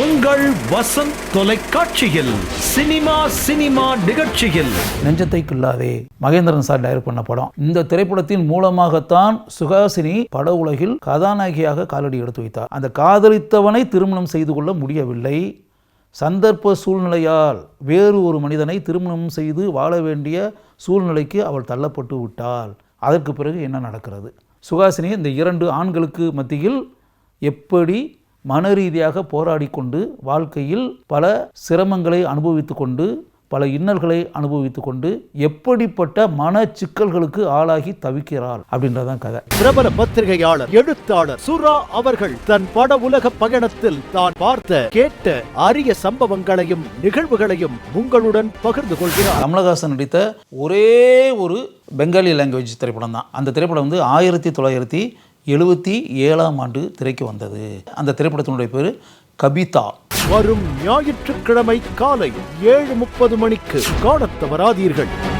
உங்கள் வசந்த் தொலைக்காட்சியில் cinema cinema நிகழ்ச்சியில். நெஞ்சத்தை கில்லாதே மகேந்திரன் சார் டைரக்ட் பண்ண படம். இந்த திரைப்படத்தின் மூலமாகத்தான் சுகாசினி பட உலகில் கதாநாயகியாக காலடி எடுத்து வைத்தார். அந்த காதலித்தவனை திருமணம் செய்து கொள்ள முடியவில்லை. சந்தர்ப்ப சூழ்நிலையால் வேறு ஒரு மனிதனை திருமணம் செய்து வாழ வேண்டிய சூழ்நிலைக்கு அவள் தள்ளப்பட்டு விட்டாள். அதற்கு பிறகு என்ன நடக்கிறது? சுஹாசினி இந்த இரண்டு ஆண்களுக்கு மத்தியில் எப்படி மன ரீதியாக போராடி கொண்டு வாழ்க்கையில் பல சிரமங்களை அனுபவித்து கொண்டு பல இன்னல்களை அனுபவித்து கொண்டு எப்படிப்பட்ட மன சிக்கல்களுக்கு ஆளாகி தவிக்கிறாள் அப்படின்றதான் கதை. பிரபல பத்திரிகையாளர் எழுத்தாளர் சுரா அவர்கள் தன் பட உலக பயணத்தில் தான் பார்த்த கேட்ட அரிய சம்பவங்களையும் நிகழ்வுகளையும் உங்களுடன் பகிர்ந்து கொள்கிறார். கமலஹாசன் நடித்த ஒரே ஒரு பெங்காலி லாங்குவேஜ் திரைப்படம் தான் அந்த திரைப்படம் வந்து ஆயிரத்தி தொள்ளாயிரத்தி எழுபத்தி ஏழாம் ஆண்டு திரைக்கு வந்தது. அந்த திரைப்படத்தினுடைய பேர் கபிதா. வரும் ஞாயிற்றுக்கிழமை காலை ஏழு முப்பது மணிக்கு காணத் தவறாதீர்கள்.